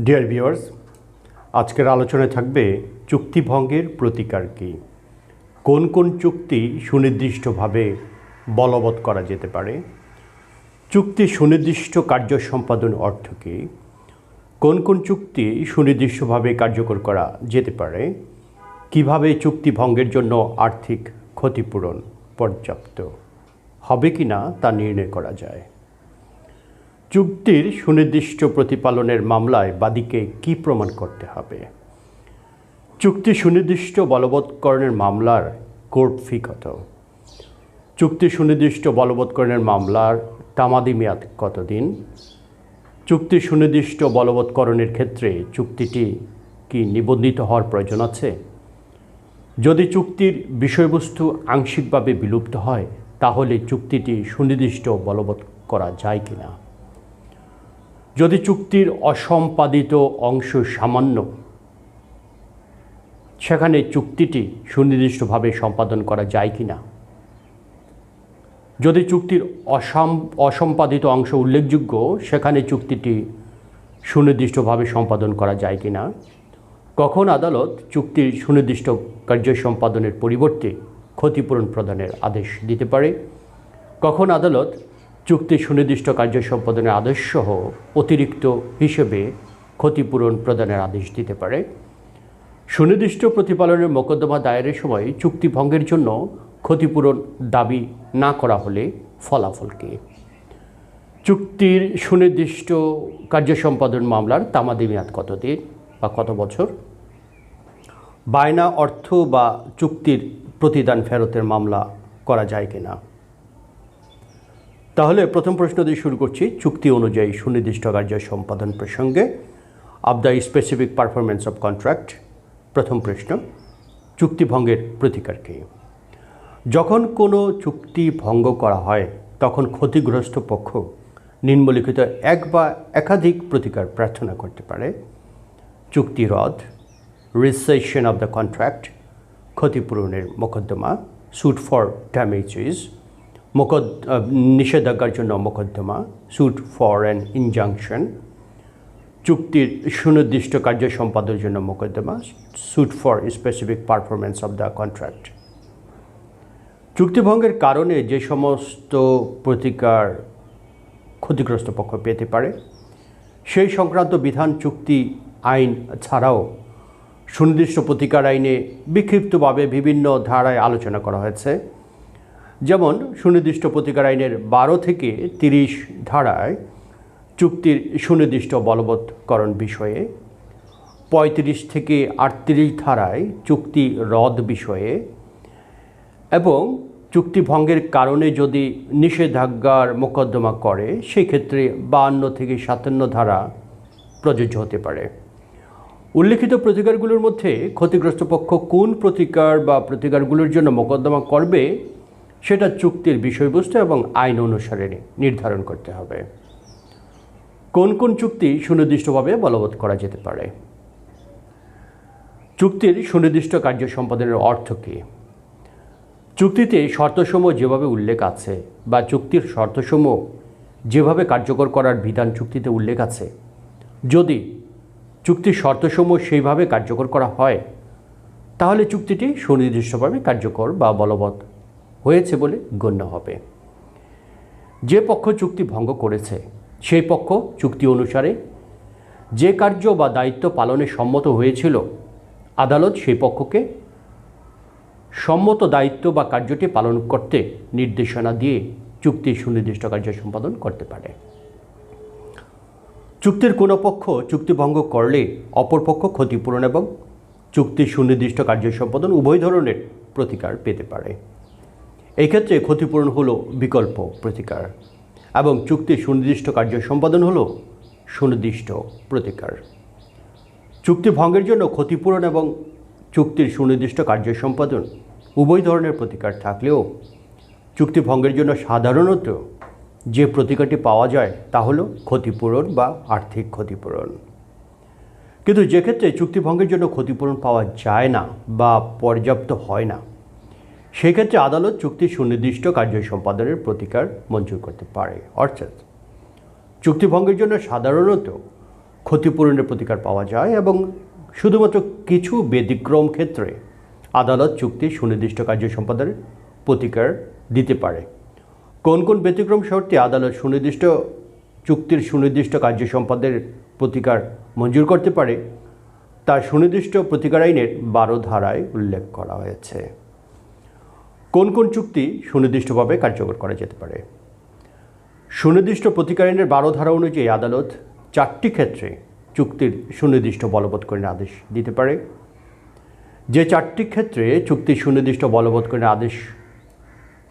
Dear viewers আজকের আলোচনায় থাকবে চুক্তিভঙ্গের প্রতিকার কী? কোন কোন চুক্তি সুনির্দিষ্টভাবে বলবৎ করা যেতে পারে? চুক্তি সুনির্দিষ্ট কার্য সম্পাদন অর্থ কী? কোন কোন চুক্তি সুনির্দিষ্টভাবে কার্যকর করা যেতে পারে? কীভাবে চুক্তি ভঙ্গের জন্য আর্থিক ক্ষতিপূরণ পর্যাপ্ত? হবে কি না তা নির্ণয় করা যায়। চুক্তির সুনির্দিষ্ট প্রতিপালনের মামলায় বাদীকে কি প্রমাণ করতে হবে? চুক্তি সুনির্দিষ্ট বলবৎকরণের মামলার কোর্ট ফি কত? চুক্তি সুনির্দিষ্ট বলবৎকরণের মামলার তামাদি মেয়াদ কতদিন? চুক্তি সুনির্দিষ্ট বলবৎকরণের ক্ষেত্রে চুক্তিটি কি নিবন্ধিত হওয়ার প্রয়োজন আছে? যদি চুক্তির বিষয়বস্তু আংশিকভাবে বিলুপ্ত হয়, তাহলে চুক্তিটি সুনির্দিষ্ট বলবৎ করা যায় কি না যদি চুক্তির অসম্পাদিত অংশ সামান্য, সেখানে চুক্তিটি সুনির্দিষ্টভাবে সম্পাদন করা যায় কি না যদি চুক্তির অসাম, অসম্পাদিত অংশ উল্লেখযোগ্য, সেখানে চুক্তিটি সুনির্দিষ্টভাবে সম্পাদন করা যায় কি না কখন আদালত চুক্তির সুনির্দিষ্ট কার্য সম্পাদনের পরিবর্তে ক্ষতিপূরণ প্রদানের আদেশ দিতে পারে? কখন আদালত চুক্তির সুনির্দিষ্ট কার্য সম্পাদনের আদেশসহ অতিরিক্ত হিসেবে ক্ষতিপূরণ প্রদানের আদেশ দিতে পারে। সুনির্দিষ্ট প্রতিপালনের মোকদ্দমা দায়েরের সময় চুক্তি ভঙ্গের জন্য ক্ষতিপূরণ দাবি না করা হলে ফলাফল কী চুক্তির সুনির্দিষ্ট কার্য সম্পাদন মামলার তামাদি মেয়াদ কতদিন বা কত বছর? বায়না অর্থ বা চুক্তির প্রতিদান ফেরতের মামলা করা যায় কিনা? তাহলে প্রথম প্রশ্ন দিয়ে শুরু করছি। চুক্তি অনুযায়ী সুনির্দিষ্ট কার্য সম্পাদন প্রসঙ্গে of the specific performance of contract প্রথম প্রশ্ন চুক্তিভঙ্গের প্রতিকার কী? যখন কোনো চুক্তি ভঙ্গ করা হয়, তখন ক্ষতিগ্রস্ত পক্ষ নিম্নলিখিত এক বা একাধিক প্রতিকার প্রার্থনা করতে পারে। চুক্তি রদ রিসেশন অব দ্য কন্ট্রাক্ট ক্ষতিপূরণের মোকদ্দমা স্যুট ফর ড্যামেজেস মোকদ নিষেধাজ্ঞার জন্য মোকদ্দমা স্যুট ফর অ্যান ইনজাংশন চুক্তির সুনির্দিষ্ট কার্য সম্পাদনের জন্য মোকদ্দমা suit for specific performance of the contract চুক্তিভঙ্গের কারণে যে সমস্ত প্রতিকার ক্ষতিগ্রস্ত পক্ষ পেতে পারে সেই সংক্রান্ত বিধান চুক্তি আইন ছাড়াও সুনির্দিষ্ট প্রতিকার আইনে বিক্ষিপ্তভাবে বিভিন্ন ধারায় আলোচনা করা হয়েছে যেমন সুনির্দিষ্ট প্রতিকার আইনের বারো থেকে তিরিশ ধারায় চুক্তির সুনির্দিষ্ট বলবৎকরণ বিষয়ে, পঁয়ত্রিশ থেকে আটত্রিশ ধারায় চুক্তি রদ বিষয়ে এবং চুক্তি ভঙ্গের কারণে যদি নিষেধাজ্ঞার মোকদ্দমা করে সেই ক্ষেত্রে বাহান্ন থেকে সাতান্ন ধারা প্রযোজ্য হতে পারে। উল্লেখিত প্রতিকারগুলোর মধ্যে ক্ষতিগ্রস্ত পক্ষ কোন প্রতিকার বা প্রতিকারগুলোর জন্য মোকদ্দমা করবে সেটা চুক্তির বিষয়বস্তু এবং আইন অনুসারে নির্ধারণ করতে হবে। কোন কোন চুক্তি সুনির্দিষ্টভাবে বলবৎ করা যেতে পারে? চুক্তির সুনির্দিষ্ট কার্য সম্পাদনের অর্থ কী? চুক্তিতে শর্তসমূহ যেভাবে উল্লেখ আছে বা চুক্তির শর্তসমূহ যেভাবে কার্যকর করার বিধান চুক্তিতে উল্লেখ আছে, যদি চুক্তির শর্তসমূহ সেইভাবে কার্যকর করা হয়, তাহলে চুক্তিটি সুনির্দিষ্টভাবে কার্যকর বা বলবৎ হয়েছে বলে গণ্য হবে। যে পক্ষ চুক্তি ভঙ্গ করেছে, সেই পক্ষ চুক্তি অনুসারে যে কার্য বা দায়িত্ব পালনে সম্মত হয়েছিল, আদালত সেই পক্ষকে সম্মত দায়িত্ব বা কার্যটি পালন করতে নির্দেশনা দিয়ে চুক্তির সুনির্দিষ্ট কার্য সম্পাদন করতে পারে। চুক্তির কোনো পক্ষ চুক্তিভঙ্গ করলে অপর পক্ষ ক্ষতিপূরণ এবং চুক্তির সুনির্দিষ্ট কার্য সম্পাদন উভয় ধরনের প্রতিকার পেতে পারে। এই ক্ষেত্রে ক্ষতিপূরণ হলো বিকল্প প্রতিকার এবং চুক্তির সুনির্দিষ্ট কার্য সম্পাদন হলো সুনির্দিষ্ট প্রতিকার। চুক্তি ভঙ্গের জন্য ক্ষতিপূরণ এবং চুক্তির সুনির্দিষ্ট কার্য সম্পাদন উভয় ধরনের প্রতিকার থাকলেও চুক্তি ভঙ্গের জন্য সাধারণত যে প্রতিকারটি পাওয়া যায় তা হলো ক্ষতিপূরণ বা আর্থিক ক্ষতিপূরণ। কিন্তু যে ক্ষেত্রে চুক্তি ভঙ্গের জন্য ক্ষতিপূরণ পাওয়া যায় না বা পর্যাপ্ত হয় না সেক্ষেত্রে আদালত চুক্তির সুনির্দিষ্ট কার্য সম্পাদনের প্রতিকার মঞ্জুর করতে পারে। অর্থাৎ চুক্তিভঙ্গের জন্য সাধারণত ক্ষতিপূরণের প্রতিকার পাওয়া যায় এবং শুধুমাত্র কিছু ব্যতিক্রম ক্ষেত্রে আদালত চুক্তি সুনির্দিষ্ট কার্য সম্পাদনের প্রতিকার দিতে পারে। কোন কোন ব্যতিক্রম শর্তে আদালত সুনির্দিষ্ট চুক্তির সুনির্দিষ্ট কার্য সম্পাদের প্রতিকার মঞ্জুর করতে পারে, তার সুনির্দিষ্ট প্রতিকার আইনের বারো ধারায় উল্লেখ করা হয়েছে। কোন কোন চুক্তি সুনির্দিষ্টভাবে কার্যকর করা যেতে পারে? সুনির্দিষ্ট প্রতিকার আইনের বারো ধারা অনুযায়ী আদালত চারটি ক্ষেত্রে চুক্তির সুনির্দিষ্ট বলবৎ করে আদেশ দিতে পারে। যে চারটি ক্ষেত্রে চুক্তির সুনির্দিষ্ট বলবৎ করে আদেশ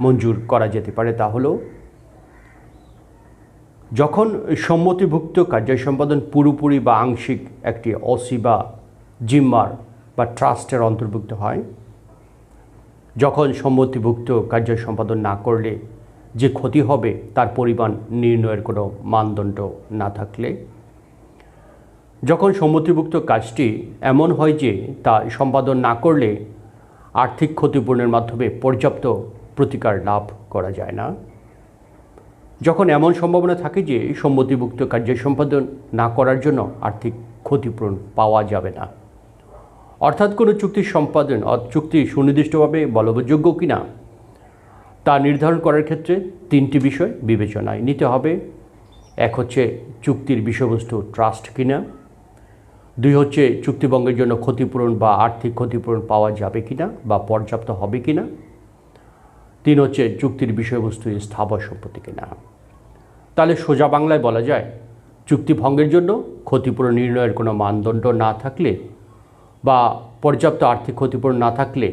মঞ্জুর করা যেতে পারে তা হলো, যখন সম্মতিভুক্ত কার্য সম্পাদন পুরোপুরি বা আংশিক একটি অসি বা জিম্মার বা ট্রাস্টের অন্তর্ভুক্ত হয় যখন সম্মতিভুক্ত কার্য সম্পাদন না করলে যে ক্ষতি হবে, তার পরিমাণ নির্ণয়ের কোনো মানদণ্ড না থাকলে। যখন সম্মতিভুক্ত কাজটি এমন হয় যে তা সম্পাদন না করলে আর্থিক ক্ষতিপূরণের মাধ্যমে পর্যাপ্ত প্রতিকার লাভ করা যায় না। যখন এমন সম্ভাবনা থাকে যে সম্মতিভুক্ত কার্য সম্পাদন না করার জন্য আর্থিক ক্ষতিপূরণ পাওয়া যাবে না। অর্থাৎ কোনো চুক্তি সম্পাদন চুক্তি সুনির্দিষ্টভাবে বলবযোগ্য কি না তা নির্ধারণ করার ক্ষেত্রে তিনটি বিষয় বিবেচনায় নিতে হবে। এক হচ্ছে চুক্তির বিষয়বস্তু ট্রাস্ট কিনা, দুই হচ্ছে চুক্তিভঙ্গের জন্য ক্ষতিপূরণ বা আর্থিক ক্ষতিপূরণ পাওয়া যাবে কিনা বা পর্যাপ্ত হবে কিনা, তিন হচ্ছে চুক্তির বিষয়বস্তু স্থাবর সম্পত্তি কিনা। তাহলে সোজা বাংলায় বলা যায়, চুক্তি ভঙ্গের জন্য ক্ষতিপূরণ নির্ণয়ের কোনো মানদণ্ড না থাকলে বা পর্যাপ্ত আর্থিক ক্ষতিপূরণ না থাকলে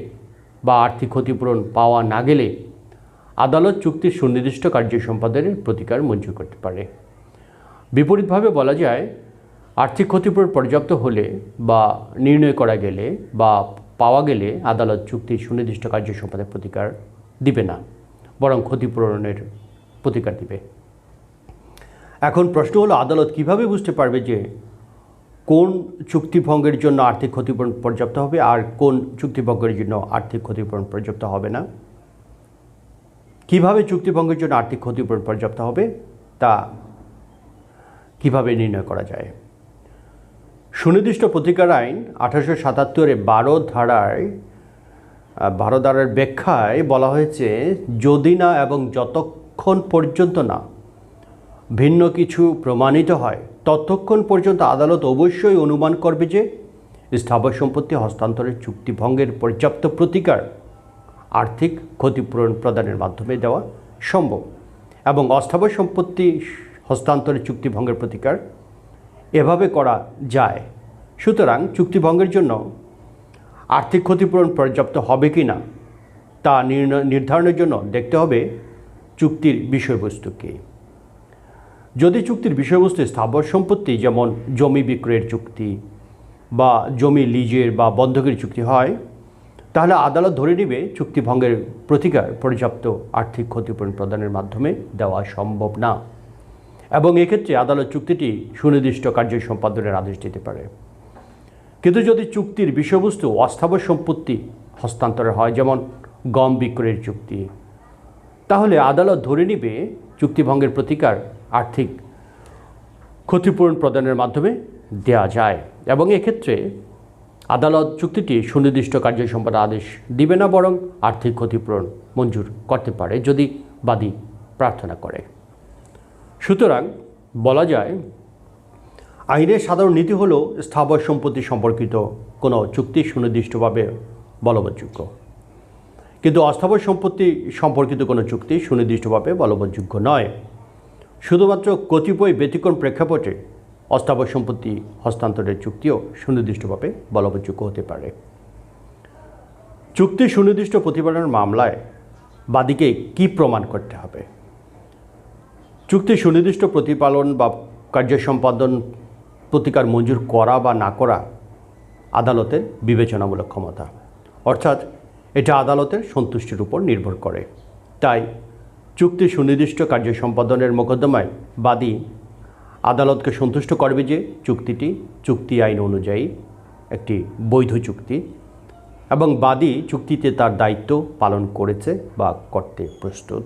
বা আর্থিক ক্ষতিপূরণ পাওয়া না গেলে আদালত চুক্তির সুনির্দিষ্ট কার্য সম্পাদনের প্রতিকার মঞ্জুর করতে পারে। বিপরীতভাবে বলা যায়, আর্থিক ক্ষতিপূরণ পর্যাপ্ত হলে বা নির্ণয় করা গেলে বা পাওয়া গেলে আদালত চুক্তির সুনির্দিষ্ট কার্য সম্পাদনের প্রতিকার দিবে না, বরং ক্ষতিপূরণের প্রতিকার দিবে। এখন প্রশ্ন হলো, আদালত কীভাবে বুঝতে পারবে যে কোন চুক্তিভঙ্গের জন্য আর্থিক ক্ষতিপূরণ পর্যাপ্ত হবে আর কোন চুক্তিভঙ্গের জন্য আর্থিক ক্ষতিপূরণ পর্যাপ্ত হবে না? কীভাবে চুক্তিভঙ্গের জন্য আর্থিক ক্ষতিপূরণ পর্যাপ্ত হবে তা কীভাবে নির্ণয় করা যায়? সুনির্দিষ্ট প্রতিকার আইন আঠারোশো সাতাত্তরে বারো ধারায় বারো ধারার ব্যাখ্যায় বলা হয়েছে, যদি না এবং যতক্ষণ পর্যন্ত না ভিন্ন কিছু প্রমাণিত হয়। ততক্ষণ পর্যন্ত আদালত অবশ্যই অনুমান করবে যে, স্থাবর সম্পত্তি হস্তান্তরের চুক্তিভঙ্গের পর্যাপ্ত প্রতিকার আর্থিক ক্ষতিপূরণ প্রদানের মাধ্যমে দেওয়া সম্ভব এবং অস্থাবর সম্পত্তি হস্তান্তরের চুক্তিভঙ্গের প্রতিকার এভাবে করা যায়। সুতরাং চুক্তিভঙ্গের জন্য আর্থিক ক্ষতিপূরণ পর্যাপ্ত হবে কি না, তা নির্ধারণের জন্য দেখতে হবে চুক্তির বিষয়বস্তু কী যদি চুক্তির বিষয়বস্তু স্থাবর সম্পত্তি, যেমন জমি বিক্রয়ের চুক্তি বা জমি লিজের বা বন্ধকের চুক্তি হয়, তাহলে আদালত ধরে নেবে চুক্তিভঙ্গের প্রতিকার পর্যাপ্ত আর্থিক ক্ষতিপূরণ প্রদানের মাধ্যমে দেওয়া সম্ভব না। এবং এক্ষেত্রে আদালত চুক্তিটি সুনির্দিষ্ট কার্য সম্পাদনের আদেশ দিতে পারে। কিন্তু যদি চুক্তির বিষয়বস্তু অস্থাবর সম্পত্তি হস্তান্তরের হয়, যেমন গম বিক্রয়ের চুক্তি, তাহলে আদালত ধরে নিবে চুক্তিভঙ্গের প্রতিকার আর্থিক ক্ষতিপূরণ প্রদানের মাধ্যমে দেয়া যায় এবং এক্ষেত্রে আদালত চুক্তিটি সুনির্দিষ্ট কার্য সম্পাদন আদেশ দিবে না, বরং আর্থিক ক্ষতিপূরণ মঞ্জুর করতে পারে যদি বাদী প্রার্থনা করে। সুতরাং বলা যায়, আইনের সাধারণ নীতি হল স্থাবর সম্পত্তি সম্পর্কিত কোনো চুক্তি সুনির্দিষ্টভাবে বলবৎযোগ্য। কিন্তু অস্থাবর সম্পত্তি সম্পর্কিত কোনো চুক্তি সুনির্দিষ্টভাবে বলবৎযোগ্য নয়। শুধুমাত্র কতিপয় ব্যতিক্রম প্রেক্ষাপটে অস্থাবর সম্পত্তি হস্তান্তরের চুক্তিও সুনির্দিষ্টভাবে বলবৎযোগ্য হতে পারে। চুক্তি সুনির্দিষ্ট প্রতিপালনের মামলায় বাদীকে কি প্রমাণ করতে হবে? চুক্তি সুনির্দিষ্ট প্রতিপালন বা কার্য সম্পাদন প্রতিকার মঞ্জুর করা বা না করা আদালতের বিবেচনামূলক ক্ষমতা। অর্থাৎ এটা আদালতের সন্তুষ্টির উপর নির্ভর করে। তাই চুক্তি সুনির্দিষ্ট কার্য সম্পাদনের মোকদ্দমায় বাদী আদালতকে সন্তুষ্ট করবে যে চুক্তিটি চুক্তি আইন অনুযায়ী একটি বৈধ চুক্তি এবং বাদী চুক্তিতে তার দায়িত্ব পালন করেছে বা করতে প্রস্তুত।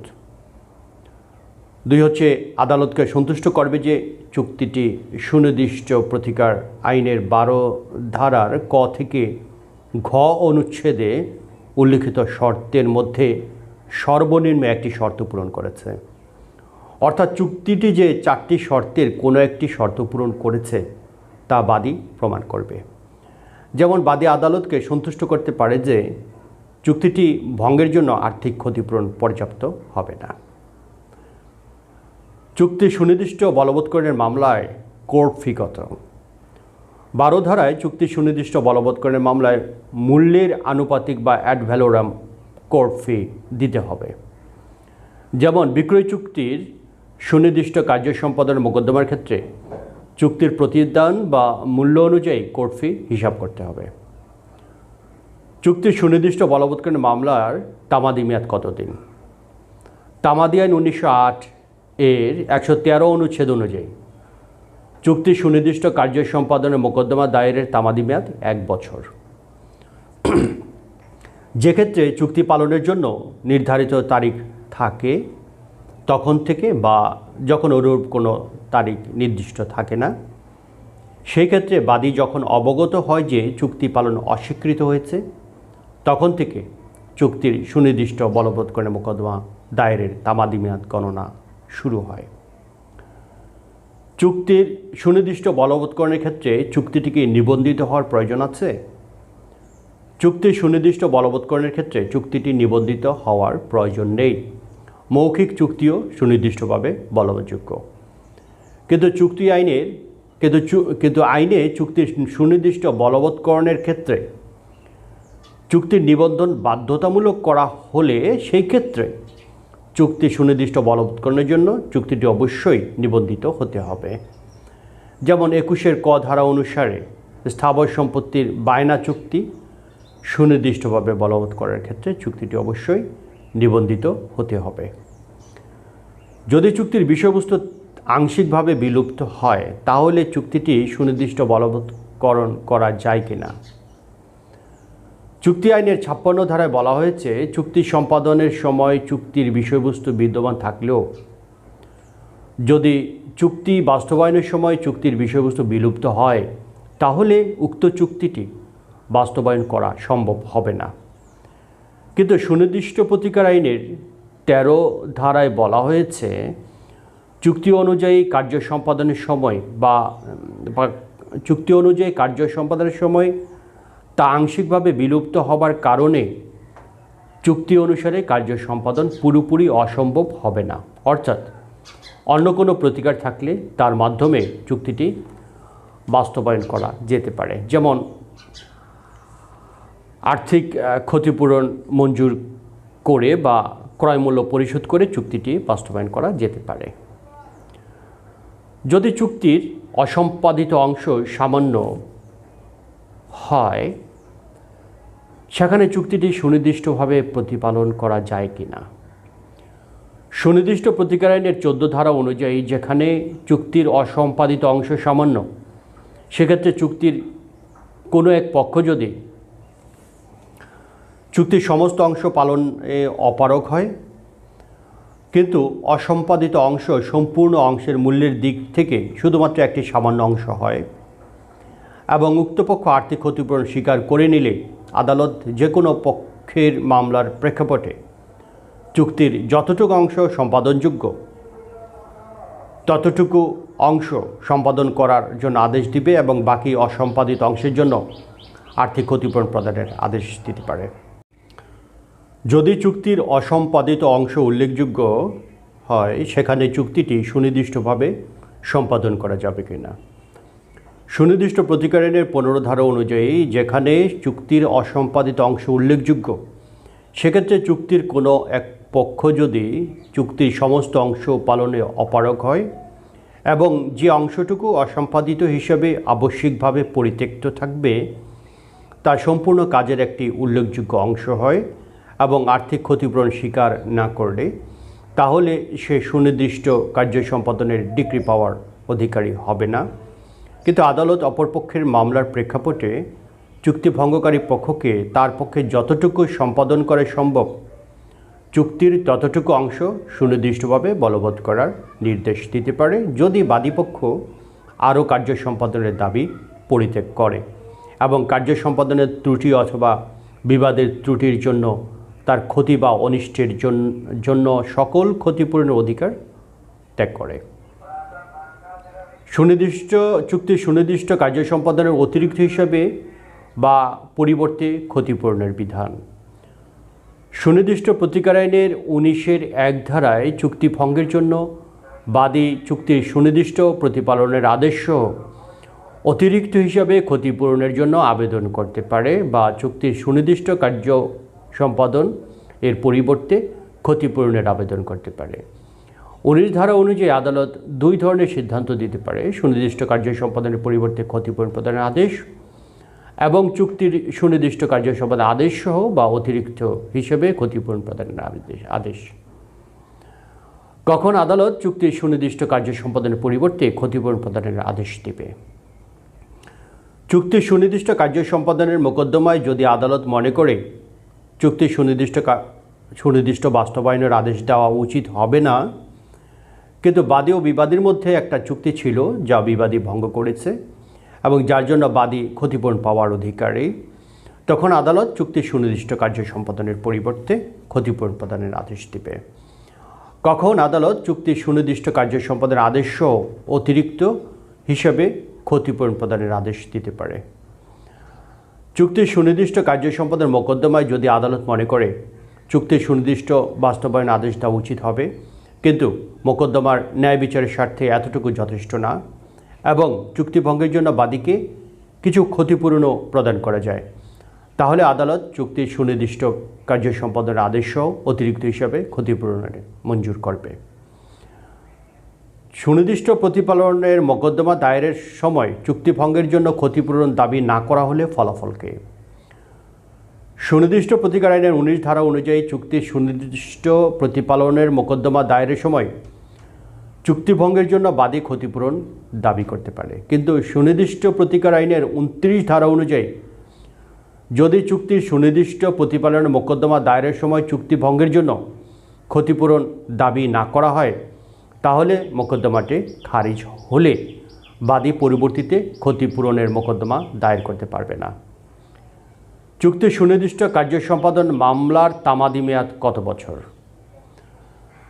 দুই হচ্ছে আদালতকে সন্তুষ্ট করবে যে চুক্তিটি সুনির্দিষ্ট প্রতিকার আইনের বারো ধারার ক থেকে ঘ অনুচ্ছেদে উল্লিখিত শর্তের মধ্যে সর্বনিম্ন একটি শর্ত পূরণ করেছে। অর্থাৎ চুক্তিটি যে চারটি শর্তের কোনো একটি শর্ত পূরণ করেছে, তা বাদী প্রমাণ করবে। যেমন বাদী আদালতকে সন্তুষ্ট করতে পারে যে চুক্তিটি ভঙ্গের জন্য আর্থিক ক্ষতিপূরণ পর্যাপ্ত হবে না। চুক্তি সুনির্দিষ্ট বলবৎকরণের মামলায় কোর্ট ফি কত? বারো ধারায় চুক্তি সুনির্দিষ্ট বলবৎকরণের মামলায় মূল্যের আনুপাতিক বা অ্যাড ভ্যালোরাম কোর্ট ফি দিতে হবে। যেমন, বিক্রয় চুক্তির সুনির্দিষ্ট কার্য সম্পাদনের মোকদ্দমার ক্ষেত্রে চুক্তির প্রতিদান বা মূল্য অনুযায়ী কোর্ট ফি হিসাব করতে হবে। চুক্তির সুনির্দিষ্ট বলবৎকরণের মামলার তামাদি মেয়াদ কতদিন তামাদি আইন উনিশশো আট এর একশো তেরো অনুচ্ছেদ অনুযায়ী চুক্তি সুনির্দিষ্ট কার্য সম্পাদনের মোকদ্দমা দায়েরের তামাদি মেয়াদ এক বছর। যে ক্ষেত্রে চুক্তি পালনের জন্য নির্ধারিত তারিখ থাকে, তখন থেকে বা যখন অনুরূপ কোনো তারিখ নির্দিষ্ট থাকে না সেই ক্ষেত্রে বাদী যখন অবগত হয় যে চুক্তি পালন অস্বীকৃত হয়েছে, তখন থেকে চুক্তির সুনির্দিষ্ট বলবৎকরণের মোকদ্দমা দায়েরের তামাদি মেয়াদ গণনা শুরু হয়। চুক্তির সুনির্দিষ্ট বলবৎকরণের ক্ষেত্রে চুক্তিটিকে নিবন্ধিত হওয়ার প্রয়োজন আছে চুক্তির সুনির্দিষ্ট বলবৎকরণের ক্ষেত্রে চুক্তিটি নিবন্ধিত হওয়ার প্রয়োজন নেই। মৌখিক চুক্তিও সুনির্দিষ্টভাবে বলবৎযোগ্য। কিন্তু চুক্তি আইনের, কিন্তু কিন্তু আইনে চুক্তির সুনির্দিষ্ট বলবৎকরণের ক্ষেত্রে চুক্তির নিবন্ধন বাধ্যতামূলক করা হলে সেই ক্ষেত্রে চুক্তি সুনির্দিষ্ট বলবৎকরণের জন্য চুক্তিটি অবশ্যই নিবন্ধিত হতে হবে। যেমন একুশের ক ধারা অনুসারে স্থাবর সম্পত্তির বায়না চুক্তি সুনির্দিষ্টভাবে বলবৎ করার ক্ষেত্রে চুক্তিটি অবশ্যই নিবন্ধিত হতে হবে। যদি চুক্তির বিষয়বস্তু আংশিকভাবে বিলুপ্ত হয়, তাহলে চুক্তিটি সুনির্দিষ্ট বলবৎকরণ করা যায় কি না চুক্তি আইনের ছাপ্পান্ন ধারায় বলা হয়েছে, চুক্তি সম্পাদনের সময় চুক্তির বিষয়বস্তু বিদ্যমান থাকলেও, যদি চুক্তি বাস্তবায়নের সময় চুক্তির বিষয়বস্তু বিলুপ্ত হয়, তাহলে উক্ত চুক্তিটি বাস্তবায়ন করা সম্ভব হবে না। কিন্তু সুনির্দিষ্ট প্রতিকার আইনের তেরো ধারায় বলা হয়েছে, চুক্তি অনুযায়ী কার্য সম্পাদনের সময় বা চুক্তি অনুযায়ী কার্য সম্পাদনের সময় তা আংশিকভাবে বিলুপ্ত হবার কারণে চুক্তি অনুসারে কার্য সম্পাদন পুরোপুরি অসম্ভব হবে না। অর্থাৎ অন্য কোনো প্রতিকার থাকলে তার মাধ্যমে চুক্তিটি বাস্তবায়ন করা যেতে পারে। যেমন আর্থিক ক্ষতিপূরণ মঞ্জুর করে বা ক্রয়মূল্য পরিশোধ করে চুক্তিটি বাস্তবায়ন করা যেতে পারে। যদি চুক্তির অসম্পাদিত অংশ সামান্য হয়, সেখানে চুক্তিটি সুনির্দিষ্টভাবে প্রতিপালন করা যায় কি না সুনির্দিষ্ট প্রতিকার আইনের চোদ্দ ধারা অনুযায়ী যেখানে চুক্তির অসম্পাদিত অংশ সামান্য, সেক্ষেত্রে চুক্তির কোনো এক পক্ষ যদি চুক্তির সমস্ত অংশ পালনে অপারগ হয়। কিন্তু অসম্পাদিত অংশ সম্পূর্ণ অংশের মূল্যের দিক থেকে শুধুমাত্র একটি সামান্য অংশ হয় এবং উক্ত পক্ষ আর্থিক ক্ষতিপূরণ স্বীকার করে নিলে আদালত যে কোনো পক্ষের মামলার প্রেক্ষাপটে চুক্তির যতটুকু অংশ সম্পাদনযোগ্য, ততটুকু অংশ সম্পাদন করার জন্য আদেশ দিবে এবং বাকি অসম্পাদিত অংশের জন্য আর্থিক ক্ষতিপূরণ প্রদানের আদেশ দিতে পারে। যদি চুক্তির অসম্পাদিত অংশ উল্লেখযোগ্য হয়, সেখানে চুক্তিটি সুনির্দিষ্টভাবে সম্পাদন করা যাবে কিনা? সুনির্দিষ্ট প্রতিকারণের পনেরো ধারা অনুযায়ী যেখানে চুক্তির অসম্পাদিত অংশ উল্লেখযোগ্য, সেক্ষেত্রে চুক্তির কোনো এক পক্ষ যদি চুক্তির সমস্ত অংশ পালনে অপারগ হয় এবং যে অংশটুকু অসম্পাদিত হিসেবে আবশ্যিকভাবে পরিত্যক্ত থাকবে, তা সম্পূর্ণ কাজের একটি উল্লেখযোগ্য অংশ হয়। এবং আর্থিক ক্ষতিপূরণ স্বীকার না করলে, তাহলে সে সুনির্দিষ্ট কার্য সম্পাদনের ডিগ্রি পাওয়ার অধিকারী হবে না। কিন্তু আদালত অপরপক্ষের মামলার প্রেক্ষাপটে চুক্তি ভঙ্গকারী পক্ষকে তার পক্ষে যতটুকু সম্পাদন করা সম্ভব, চুক্তির ততটুকু অংশ সুনির্দিষ্টভাবে বলবৎ করার নির্দেশ দিতে পারে যদি বাদীপক্ষ আরও কার্য সম্পাদনের দাবি পরিত্যাগ করে এবং কার্য সম্পাদনের ত্রুটি অথবা বিবাদের ত্রুটির জন্য তার ক্ষতি বা অনিষ্টের জন- জন্য সকল ক্ষতিপূরণের অধিকার ত্যাগ করে। সুনির্দিষ্ট, চুক্তির সুনির্দিষ্ট কার্য সম্পাদনের অতিরিক্ত হিসাবে বা পরিবর্তে ক্ষতিপূরণের বিধান। সুনির্দিষ্ট প্রতিকার আইনের উনিশের এক ধারায় চুক্তি ভঙ্গের জন্য বাদী চুক্তির সুনির্দিষ্ট প্রতিপালনের আদেশ অতিরিক্ত হিসাবে ক্ষতিপূরণের জন্য আবেদন করতে পারে বা চুক্তির সুনির্দিষ্ট কার্য সম্পাদন, এর পরিবর্তে ক্ষতিপূরণের আবেদন করতে পারে। উনিশ ধারা অনুযায়ী আদালত দুই ধরনের সিদ্ধান্ত দিতে পারে, সুনির্দিষ্ট কার্য সম্পাদনের পরিবর্তে ক্ষতিপূরণ প্রদানের আদেশ এবং চুক্তির সুনির্দিষ্ট কার্য সম্পাদন আদেশ সহ বা অতিরিক্ত হিসেবে ক্ষতিপূরণ প্রদানের আদেশ কখন আদালত চুক্তির সুনির্দিষ্ট কার্য সম্পাদনের পরিবর্তে ক্ষতিপূরণ প্রদানের আদেশ দেবে? চুক্তির সুনির্দিষ্ট কার্য সম্পাদনের মোকদ্দমায় যদি আদালত মনে করে চুক্তির সুনির্দিষ্ট সুনির্দিষ্ট বাস্তবায়নের আদেশ দেওয়া উচিত হবে না। কিন্তু বাদী ও বিবাদীর মধ্যে একটা চুক্তি ছিল যা বিবাদী ভঙ্গ করেছে এবং যার জন্য বাদী ক্ষতিপূরণ পাওয়ার অধিকারী। তখন আদালত চুক্তির সুনির্দিষ্ট কার্য সম্পাদনের পরিবর্তে ক্ষতিপূরণ প্রদানের আদেশ দেবে। কখন আদালত চুক্তির সুনির্দিষ্ট কার্য সম্পাদনের আদেশ অতিরিক্ত হিসেবে ক্ষতিপূরণ প্রদানের আদেশ দিতে পারে? চুক্তির সুনির্দিষ্ট কার্য সম্পাদনের মোকদ্দমায় যদি আদালত মনে করে, চুক্তির সুনির্দিষ্ট বাস্তবায়ন আদেশ দেওয়া উচিত হবে। কিন্তু মোকদ্দমার ন্যায় বিচারের স্বার্থে এতটুকু যথেষ্ট না এবং চুক্তিভঙ্গের জন্য বাদীকে কিছু ক্ষতিপূরণও প্রদান করা যায়। তাহলে আদালত চুক্তির সুনির্দিষ্ট কার্য সম্পাদনের আদেশ অতিরিক্ত হিসাবে ক্ষতিপূরণের মঞ্জুর করবে। সুনির্দিষ্ট প্রতিপালনের মোকদ্দমা দায়েরের সময় চুক্তিভঙ্গের জন্য ক্ষতিপূরণ দাবি না করা হলে ফলাফলকে। সুনির্দিষ্ট প্রতিকার আইনের উনিশ ধারা অনুযায়ী চুক্তির সুনির্দিষ্ট প্রতিপালনের মোকদ্দমা দায়েরের সময় চুক্তিভঙ্গের জন্য বাদী ক্ষতিপূরণ দাবি করতে পারে। কিন্তু সুনির্দিষ্ট প্রতিকার আইনের উনত্রিশ ধারা অনুযায়ী যদি চুক্তির সুনির্দিষ্ট প্রতিপালনের মোকদ্দমা দায়েরের সময় চুক্তিভঙ্গের জন্য ক্ষতিপূরণ দাবি না করা হয় তাহলে মোকদ্দমাটি খারিজ হলে বাদী পরবর্তীতে ক্ষতিপূরণের মোকদ্দমা দায়ের করতে পারবে না। চুক্তির সুনির্দিষ্ট কার্য সম্পাদন মামলার তামাদি মেয়াদ কত বছর?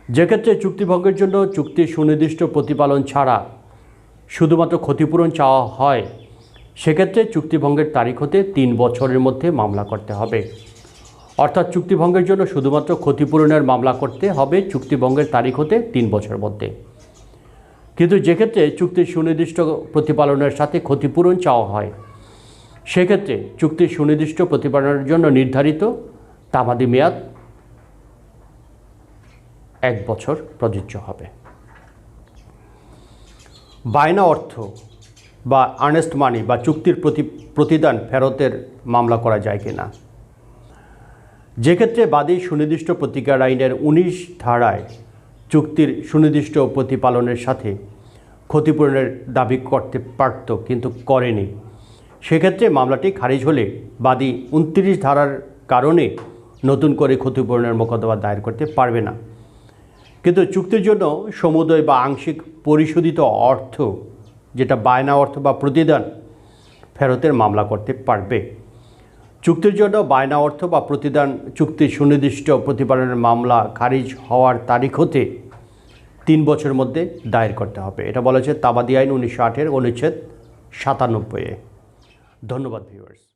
যেক্ষেত্রে চুক্তিভঙ্গের জন্য চুক্তির সুনির্দিষ্ট প্রতিপালন ছাড়া শুধুমাত্র ক্ষতিপূরণ চাওয়া হয়, সেক্ষেত্রে চুক্তিভঙ্গের তারিখ হতে তিন বছরের মধ্যে মামলা করতে হবে। অর্থাৎ চুক্তিভঙ্গের জন্য শুধুমাত্র ক্ষতিপূরণের মামলা করতে হবে চুক্তিভঙ্গের তারিখ হতে তিন বছর মধ্যে। কিন্তু যেক্ষেত্রে চুক্তির সুনির্দিষ্ট প্রতিপালনের সাথে ক্ষতিপূরণ চাওয়া হয়, সেক্ষেত্রে চুক্তির সুনির্দিষ্ট প্রতিপালনের জন্য নির্ধারিত তামাদি মেয়াদ এক বছর প্রযোজ্য হবে। বায়না অর্থ বা আর্নেস্ট মানি বা চুক্তির প্রতি, প্রতিদান ফেরতের মামলা করা যায় কিনা? যেক্ষেত্রে বাদী সুনির্দিষ্ট প্রতিকার আইনের উনিশ ধারায় চুক্তির সুনির্দিষ্ট প্রতিপালনের সাথে ক্ষতিপূরণের দাবি করতে পারত, কিন্তু করেনি। সেক্ষেত্রে মামলাটি খারিজ হলে বাদী উনত্রিশ ধারার কারণে নতুন করে ক্ষতিপূরণের মোকদ্দমা দায়ের করতে পারবে না। কিন্তু চুক্তির জন্য সমুদয় বা আংশিক পরিশোধিত অর্থ, যেটা বায়না অর্থ বা প্রতিদান, ফেরতের মামলা করতে পারবে। চুক্তির জন্য বায়না অর্থ বা প্রতিদান চুক্তি সুনির্দিষ্ট প্রতিপালনের মামলা খারিজ হওয়ার তারিখ হতে তিন বছরের মধ্যে দায়ের করতে হবে। এটা বলেছে তাবাদি আইন উনিশশো আটের অনুচ্ছেদ সাতানব্বইয়ে। ধন্যবাদ ভিউয়ার্স